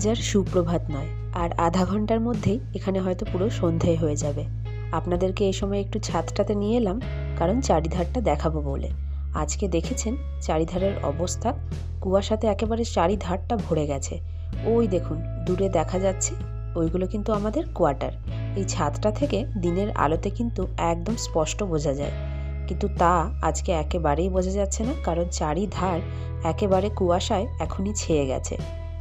আজ আর সুপ্রভাত নয়, আর আধা ঘণ্টার মধ্যেই এখানে হয়তো পুরো সন্ধে হয়ে যাবে। আপনাদেরকে এই সময় একটু ছাদটাতে নিয়ে এলাম, কারণ চারিধারটা দেখাবো বলে। আজকে দেখেছেন চারিধারের অবস্থা? কুয়াশাতে একেবারে চারিধারটা ভরে গেছে। ওই দেখুন, দূরে দেখা যাচ্ছে, ওইগুলো কিন্তু আমাদের কোয়ার্টার। এই ছাদটা থেকে দিনের আলোতে কিন্তু একদম স্পষ্ট বোঝা যায়। কিন্তু তা আজকে একেবারেই বোঝা যাচ্ছে না, কারণ চারিধার একেবারে কুয়াশায় এখনই ছেয়ে গেছে।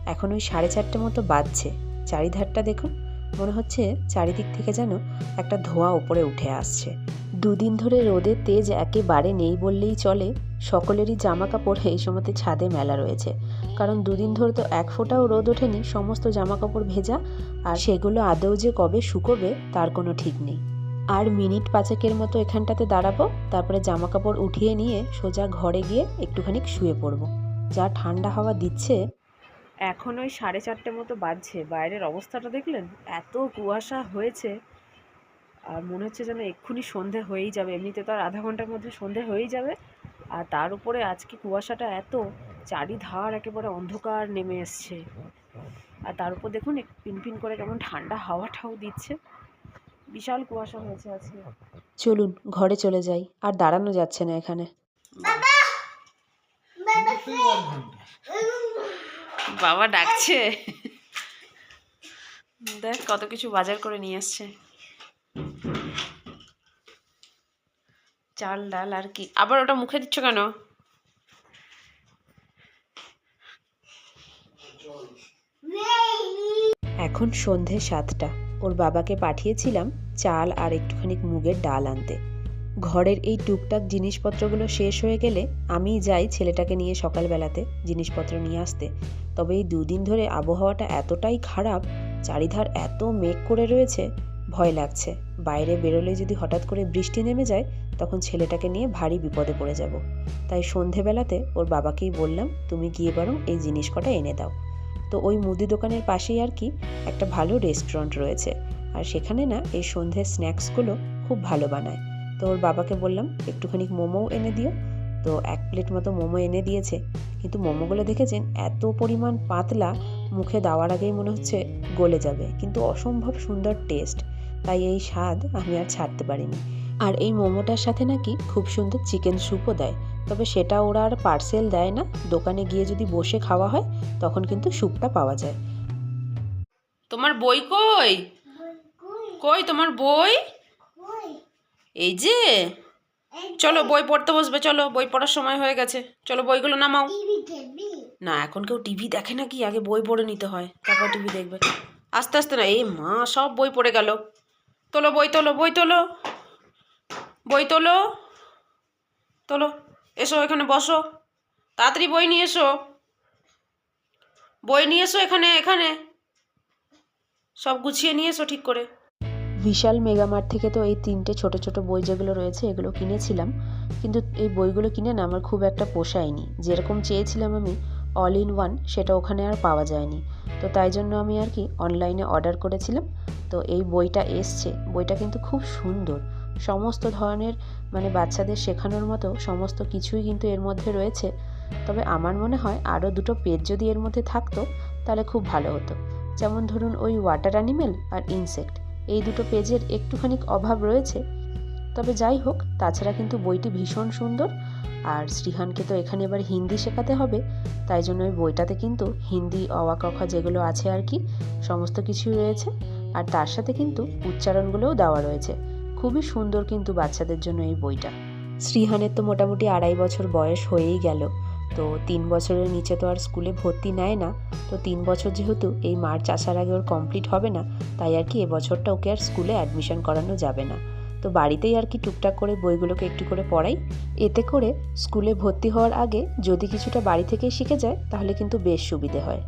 এখন ওই সাড়ে চারটে মতো বাজছে। চারিধারটা দেখুন, মনে হচ্ছে চারিদিক থেকে যেন একটা ধোঁয়া উপরে উঠে আসছে। দুদিন ধরে রোদের তেজ একেবারে নেই বললেই চলে। সকলেরই জামা কাপড় এই সময়তে ছাদে মেলা রয়েছে। কারণ দুদিন ধরে তো এক ফোঁটাও রোদ ওঠেনি, সমস্ত জামা কাপড় ভেজা। আর সেগুলো আদৌ যে কবে শুকোবে, তার কোনো ঠিক নেই। আর মিনিট পাঁচেকের মতো এখানটাতে দাঁড়াবো, তারপরে জামা কাপড় উঠিয়ে নিয়ে সোজা ঘরে গিয়ে একটুখানি শুয়ে পড়ব। যা ঠান্ডা হাওয়া দিচ্ছে এখন ওই সাড়ে চারটে মতো বাজছে। বাইরের অবস্থাটা দেখলেন? এত কুয়াশা হয়েছে। আর মনে হচ্ছে যেন এক্ষুনি সন্ধে হয়েই যাবে। এমনিতে তো আর আধা ঘণ্টার মধ্যে সন্ধে হয়েই যাবে। আর তার উপরে আজকে কুয়াশাটা এত চারিধার একেবারে অন্ধকার নেমে এসছে। আর তার উপর দেখুন এক পিনপিন করে কেমন ঠান্ডা হাওয়াটাও দিচ্ছে। বিশাল কুয়াশা হয়েছে আজকে। চলুন ঘরে চলে যাই। আর দাঁড়ানো যাচ্ছে না এখানে। বাবা ডাকছে। দেখ কত কিছু বাজার করে নিয়ে আসছে। চাল, ডাল আর কি। আবার ওটা মুখে দিচ্ছ কেন? এখন সন্ধে সাতটা। ওর বাবাকে পাঠিয়েছিলাম চাল আর একটুখানি মুগের ডাল আনতে। ঘরের এই টুকটাক জিনিসপত্রগুলো শেষ হয়ে গেলে আমি যাই ছেলেটাকে নিয়ে সকালবেলাতে জিনিসপত্র নিয়ে আসতে। তবে এই দুদিন ধরে আবহাওয়াটা এতটাই খারাপ, চারিধার এত মেঘ করে রয়েছে, ভয় লাগছে। বাইরে বেরোলে যদি হঠাৎ করে বৃষ্টি নেমে যায়, তখন ছেলেটাকে নিয়ে ভারী বিপদে পড়ে যাব। তাই সন্ধেবেলাতে ওর বাবাকেই বললাম, তুমি গিয়ে বরং এই জিনিস কটা এনে দাও। তো ওই মুদি দোকানের পাশেই আর কি একটা ভালো রেস্টুরেন্ট রয়েছে। আর সেখানে না এই সন্ধ্যের স্ন্যাক্সগুলো খুব ভালো বানায়। তো ওর বাবাকে বললাম একটুখানি মোমোও এনে দিও। তো এক প্লেট মতো মোমো এনে দিয়েছে। কিন্তু মোমোগুলো দেখেছেন এত পরিমাণ পাতলা মুখে দেওয়ার আগেই মনে হচ্ছে গলে যাবে। কিন্তু অসম্ভব সুন্দর টেস্ট তাই এই স্বাদ আমি আর ছাড়তে পারিনি। আর এই মোমোটার সাথে নাকি খুব সুন্দর চিকেন স্যুপও দেয়। তবে সেটা ওরা আর পার্সেল দেয় না। দোকানে গিয়ে যদি বসে খাওয়া হয় তখন কিন্তু স্যুপটা পাওয়া যায়। তোমার বই কই? কই তোমার বই? এই যে, চলো বই পড়তে বসবে, চলো, বই পড়ার সময় হয়ে গেছে। চলো বইগুলো নামাও। না, এখন কেউ টিভি দেখে নাকি? আগে বই পড়ে নিতে হয়, তারপর টিভি দেখবে। আস্তে আস্তে না, এই মা, সব বই পড়ে গেল। তোলো, বই তোলো বই তোলো। বই তোলো। তোলো, এসো এখানে, বসো। তাড়াতাড়ি বই নিয়ে এসো। বই নিয়ে এসো এখানে এখানে। সব গুছিয়ে নিয়ে এসো ঠিক করে। বিশাল মেগামার্ট থেকে তো এই তিনটে ছোট ছোট বই যেগুলো রয়েছে, এগুলো কিনেছিলাম। কিন্তু এই বইগুলো কিনে না আমার খুব একটা পোষায়নি। যেরকম চেয়েছিলাম আমি অল ইন ওয়ান সেটা ওখানে আর পাওয়া যায়নি। তো তাই জন্য আমি আর কি অনলাইনে অর্ডার করেছিলাম। তো এই বইটা এসছে। বইটা কিন্তু খুব সুন্দর। সমস্ত ধরনের মানে বাচ্চাদের শেখানোর মতো সমস্ত কিছুই কিন্তু এর মধ্যে রয়েছে। তবে আমার মনে হয় আরও দুটো পেজ যদি এর মধ্যে থাকতো, তাহলে খুব ভালো হতো। যেমন ধরুন ওই ওয়াটার অ্যানিমেল আর ইনসেক্ট এই দুটো পেজের একটুখানি অভাব রয়েছে। তবে যাই হোক, তাছাড়া কিন্তু বইটি ভীষণ সুন্দর। আর শ্রীহানকে তো এখানে এবার হিন্দি শেখাতে হবে, তাই জন্য ওই বইটাতে কিন্তু হিন্দি অওয়া কখা যেগুলো আছে আর কি, সমস্ত কিছুই রয়েছে। আর তার সাথে কিন্তু উচ্চারণগুলোও দেওয়া রয়েছে। খুবই সুন্দর কিন্তু বাচ্চাদের জন্য এই বইটা। শ্রীহানের তো মোটামুটি আড়াই বছর বয়স হয়েই গেল। তো তিন বছরের নিচে তো আর স্কুলে ভর্তি নেয় না। তো তিন বছর যেহেতু এই মার্চ আসার আগে ওর কমপ্লিট হবে না, তাই আর কি এবছরটা ওকে আর স্কুলে অ্যাডমিশন করানো যাবে না। তো বাড়িতেই আর কি টুকটাক করে বইগুলোকে একটু করে পড়াই। এতে করে স্কুলে ভর্তি হওয়ার আগে যদি কিছুটা বাড়ি থেকেই শিখে যায়, তাহলে কিন্তু বেশ সুবিধে হয়।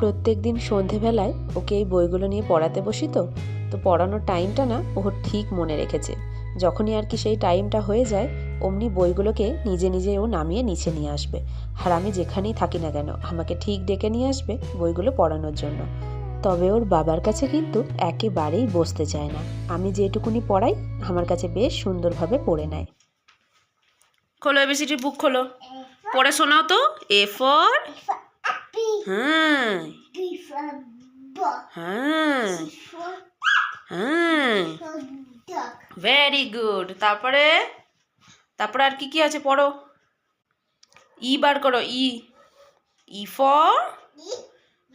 প্রত্যেক দিন সন্ধেবেলায় ওকে এই বইগুলো নিয়ে পড়াতে বসি তো তো পড়ানোর টাইমটা না ও ঠিক মনে রেখেছে। যখনই আর কি সেই টাইমটা হয়ে যায় অমনি বইগুলোকে নিজে নিজে ও নামিয়ে নিচে নিয়ে আসবে। আর আমি যেখানেই থাকি না কেন আমাকে ঠিক ডেকে নিয়ে আসবে বইগুলো পড়ানোর জন্য। তবে ওর বাবার কাছে কিন্তু একেবারেই বসতে চায় না। আমি যেটুকুনি পড়াই আমার কাছে বেশ সুন্দরভাবে পড়ে নেয়। খোলো এবিসিডি বুক খোলো। পড়ে শোনাও তো। এ ফর হ্যাঁ। হ্যাঁ। হ্যাঁ. ভেরি গুড তারপরে তারপরে আর কি কি আছে পড়ো? ই বার করো ই ই ফর E.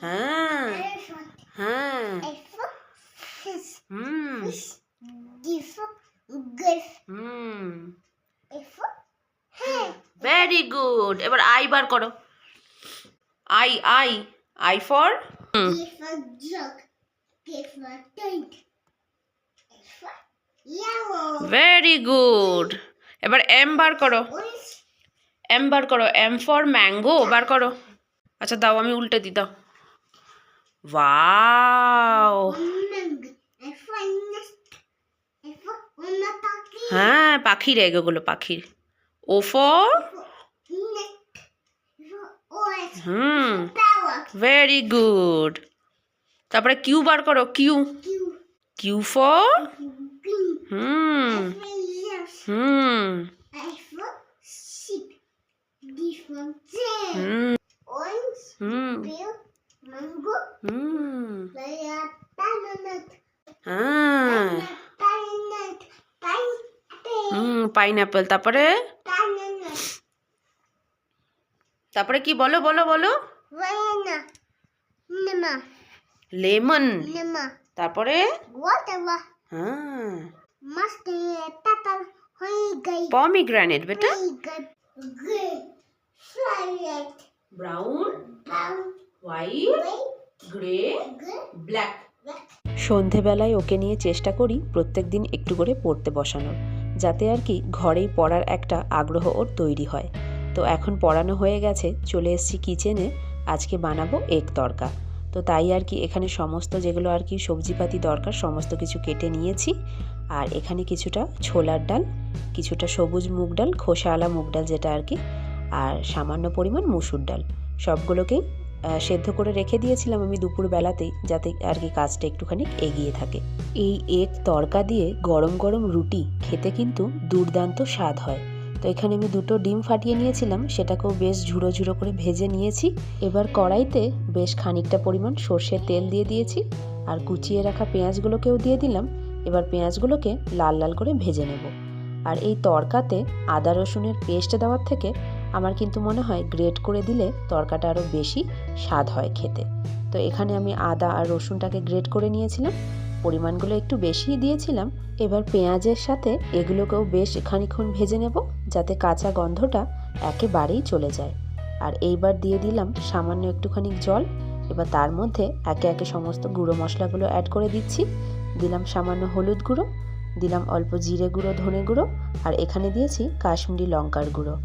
হ্যাঁ। হ্যাঁ. হুম. হুম। ভেরি গুড এবার আই বার করো। I I I for jug. Tent. Very good এবার এম বার করো। এম বার করো। এম ফর ম্যাঙ্গো বার করো। আচ্ছা দাও আমি উল্টে দি দাও। ওয়াও. হ্যাঁ পাখির এগুলো পাখির। O for. Hmm. Very good তারপরে কিউ বার করো Q Q for? Hmm. Hmm. hmm. hmm. hmm. Pineapple তারপরে? তারপরে কি বলো বলো বলো? লেমন লেমা তারপরে. হ্যাঁ. পমিগ্রানেট বেটা. ব্রাউন হোয়াইট গ্রে ব্ল্যাক সন্ধেবেলায় ওকে নিয়ে চেষ্টা করি প্রত্যেক দিন একটু করে পড়তে বসানোর যাতে আর কি ঘরেই পড়ার একটা আগ্রহ ওর তৈরি হয়। তো এখন পড়ানো হয়ে গেছে চলে এসেছি কিচেনে আজকে বানাবো এক তরকা। তো তাই আর কি এখানে সমস্ত যেগুলো আর কি সবজিপাতি দরকার, সমস্ত কিছু কেটে নিয়েছি। আর এখানে কিছুটা ছোলার ডাল, কিছুটা সবুজ মুগ ডাল, খোসাওয়ালা মুগ ডাল যেটা আর কি, আর সামান্য পরিমাণ মুসুর ডাল। সবগুলোকেই সেদ্ধ করে রেখে দিয়েছিলাম আমি দুপুর বেলাতেই যাতে আর কি কাজটা একটুখানি এগিয়ে থাকে। এই এক তরকা দিয়ে গরম গরম রুটি খেতে কিন্তু দুর্দান্ত স্বাদ হয়। তো এখানে আমি দুটো ডিম ফাটিয়ে নিয়েছিলাম, সেটাকেও বেশ ঝুড়ো ঝুড়ো করে ভেজে নিয়েছি। এবার কড়াইতে বেশ খানিকটা পরিমাণ সর্ষের তেল দিয়ে দিয়েছি আর কুচিয়ে রাখা পেঁয়াজগুলোকেও দিয়ে দিলাম। এবার পেঁয়াজগুলোকে লাল লাল করে ভেজে নেব। আর এই তরকাতে আদা রসুনের পেস্ট দেওয়ার থেকে আমার কিন্তু মনে হয় গ্রেট করে দিলে তরকাটা আরও বেশি স্বাদ হয় খেতে। তো এখানে আমি আদা আর রসুনটাকে গ্রেট করে নিয়েছিলাম। পরিমাণগুলো একটু বেশিই দিয়েছিলাম, এবার পেঁয়াজের সাথে এগুলোকেও বেশ খানিক্ষণ ভেজে নেব, যাতে কাঁচা গন্ধটা একেবারেই চলে যায়। আর এইবার দিয়ে দিলাম সামান্য একটুখানি জল, এবার তার মধ্যে একে একে সমস্ত গুঁড়ো মশলাগুলো অ্যাড করে দিচ্ছি। দিলাম সামান্য হলুদ গুঁড়ো, দিলাম অল্প জিরে গুঁড়ো, ধনে গুঁড়ো, আর এখানে দিয়েছি কাশ্মীরি লঙ্কার গুঁড়ো।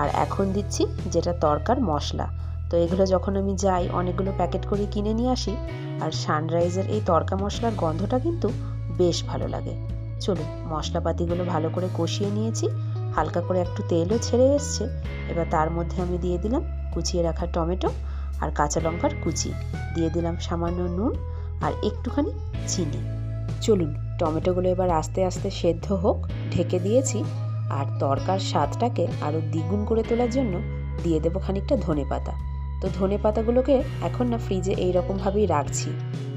আর এখন দিচ্ছি যেটা তরকার মশলা। তো এগুলো যখন আমি যাই, অনেকগুলো প্যাকেট করে কিনে নিয়ে আসি আর সানরাইজের এই তরকা মশলার গন্ধটা কিন্তু বেশ ভালো লাগে। চলুন, মশলাপাতিগুলো ভালো করে কষিয়ে নিয়েছি, হালকা করে একটু তেলও ছেড়ে এসছে। এবার তার মধ্যে আমি দিয়ে দিলাম কুচিয়ে রাখা টমেটো আর কাঁচা লঙ্কার কুচি। দিয়ে দিলাম সামান্য নুন আর একটুখানি চিনি। চলুন, টমেটোগুলো এবার আস্তে আস্তে সেদ্ধ হোক, ঢেকে দিয়েছি আর তরকার স্বাদটাকে আরও দ্বিগুণ করে তোলার জন্য দিয়ে দেবো খানিকটা ধনে পাতা তো ধনে পাতাগুলোকে এখন না ফ্রিজে এই রকমভাবেই রাখছি।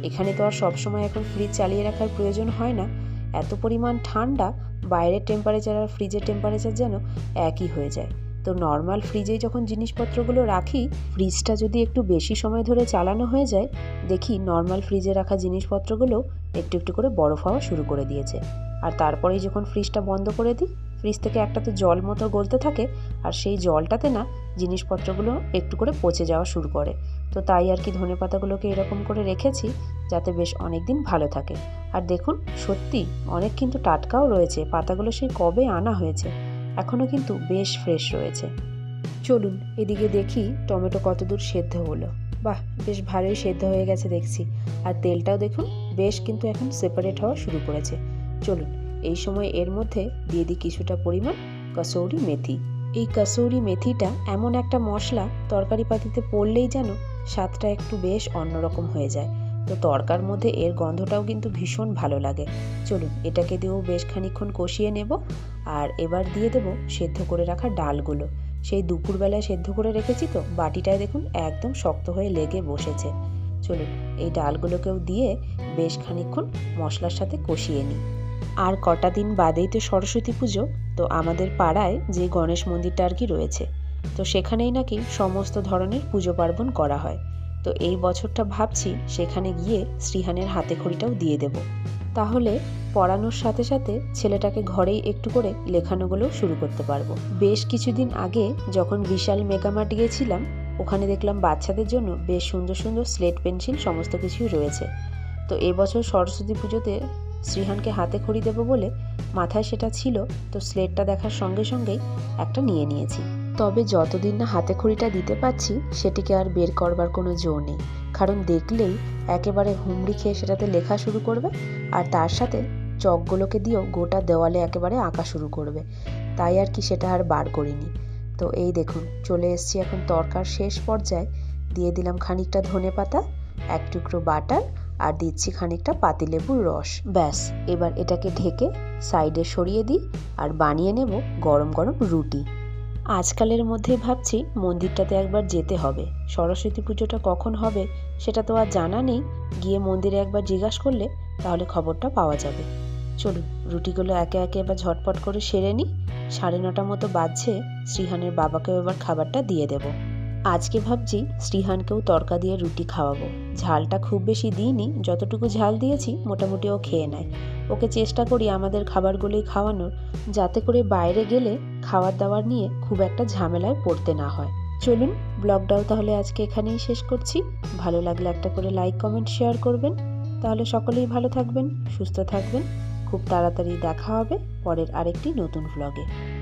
এখানে তো আর সবসময় এখন ফ্রিজ চালিয়ে রাখার প্রয়োজন হয় না। এত পরিমাণ ঠান্ডা, বাইরের টেম্পারেচার আর ফ্রিজের টেম্পারেচার যেন একই হয়ে যায়। তো নর্মাল ফ্রিজে যখন জিনিসপত্রগুলো রাখি ফ্রিজটা যদি একটু বেশি সময় ধরে চালানো হয়ে যায়, দেখি নর্মাল ফ্রিজে রাখা জিনিসপত্রগুলো একটু একটু করে বরফ হওয়া শুরু করে দিয়েছে। আর তারপরেই যখন ফ্রিজটা বন্ধ করে দিই ফ্রিজ থেকে একটা তো জল মতো গলতে থাকে আর সেই জলটাতে না জিনিসপত্রগুলো একটু করে পচে যাওয়া শুরু করে। তো তাই আর কি ধনে পাতাগুলোকে এরকম করে রেখেছি যাতে বেশ অনেক দিন ভালো থাকে। আর দেখুন, সত্যি অনেক কিন্তু টাটকাও রয়েছে, পাতাগুলো সেই কবে আনা হয়েছে এখনও কিন্তু বেশ ফ্রেশ রয়েছে। চলুন এদিকে দেখি টমেটো কতদূর সেদ্ধ হলো। বাহ, বেশ ভালোই সেদ্ধ হয়ে গেছে দেখছি। আর তেলটাও দেখুন, বেশ কিন্তু এখন সেপারেট হওয়া শুরু করেছে। চলুন এই সময় এর মধ্যে দিয়ে দিই কিছুটা পরিমাণ কসৌরি মেথি। এই কসৌরি মেথিটা এমন একটা মশলা তরকারি পাতিতে পড়লেই যেন স্বাদটা একটু বেশ অন্যরকম হয়ে যায়। তো তরকার মধ্যে এর গন্ধটাও কিন্তু ভীষণ ভালো লাগে। চলুন, এটাকে দিয়েও বেশ খানিক্ষণ কষিয়ে নেব আর এবার দিয়ে দেবো সেদ্ধ করে রাখা ডালগুলো। সেই দুপুরবেলায় সেদ্ধ করে রেখেছি তো, বাটিটায় দেখুন একদম শক্ত হয়ে লেগে বসেছে। চলুন, এই ডালগুলোকেও দিয়ে বেশ খানিক্ষণ মশলার সাথে কষিয়ে নিই। আর কটা দিন বাদেই তো সরস্বতী পুজো, তো আমাদের পাড়ায় যে গণেশ মন্দিরটা আর কি রয়েছে। তো সেখানেই নাকি সমস্ত ধরনের পুজো পার্বণ করা হয়। তো এই বছরটা ভাবছি সেখানে গিয়ে শ্রীহানের হাতে খড়িটাও দিয়ে দেব। তাহলে পড়ানোর সাথে সাথে ছেলেটাকে ঘরেই একটু করে লেখানোগুলোও শুরু করতে পারব। বেশ কিছুদিন আগে যখন বিশাল মেগামার্ট গিয়েছিলাম, ওখানে দেখলাম বাচ্চাদের জন্য বেশ সুন্দর সুন্দর স্লেট পেন্সিল সমস্ত কিছুই রয়েছে। তো এবছর সরস্বতী পুজোতে শ্রীহানকে হাতে খড়ি দেবো বলে মাথায় সেটা ছিল, তো স্লেটটা দেখার সঙ্গে সঙ্গেই একটা নিয়ে নিয়েছি। তবে যতদিন না হাতে খড়িটা দিতে পারছি, সেটিকে আর বের করবার কোনো জো নেই। কারণ দেখলেই একেবারে হুমড়ি খেয়ে সেটাতে লেখা শুরু করবে, আর তার সাথে চকগুলোকে দিয়েও গোটা দেওয়ালে একেবারে আঁকা শুরু করবে। তাই আর কি সেটা আর বার করিনি। তো এই দেখুন, চলে এসছি এখন তরকার শেষ পর্যায়ে। দিয়ে দিলাম খানিকটা ধনে পাতা এক টুকরো বাটার আর দিচ্ছি খানিকটা পাতিলেবুর রস। ব্যাস, এবার এটাকে ঢেকে সাইডে সরিয়ে দিই আর বানিয়ে নেব গরম গরম রুটি। আজকালের মধ্যে ভাবছি মন্দিরটাতে একবার যেতে হবে। সরস্বতী পুজোটা কখন হবে সেটা তো আর জানা নেই। গিয়ে মন্দিরে একবার জিজ্ঞাসা করলে তাহলে খবরটা পাওয়া যাবে। চলুন, রুটিগুলো একে একে এবার ঝটপট করে সেরে নিই। সাড়ে নটা মতো বাজছে, শ্রীহানের বাবাকেও এবার খাবারটা দিয়ে দেব। আজকে ভাবছি শ্রীহানকেও তরকা দিয়ে রুটি খাওয়াবো। ঝালটা খুব বেশি দিইনি, যতটুকু ঝাল দিয়েছি মোটামুটি ও খেয়ে নেয়। ওকে চেষ্টা করি আমাদের খাবারগুলোই খাওয়ানোর, যাতে করে বাইরে গেলে খাবার দাবার নিয়ে খুব একটা ঝামেলায় পড়তে না হয়। চলুন, ব্লগটাও তাহলে আজকে এখানেই শেষ করছি। ভালো লাগলে একটা করে লাইক, কমেন্ট, শেয়ার করবেন। তাহলে সকলেই ভালো থাকবেন, সুস্থ থাকবেন। খুব তাড়াতাড়ি দেখা হবে পরের আরেকটি নতুন ভ্লগে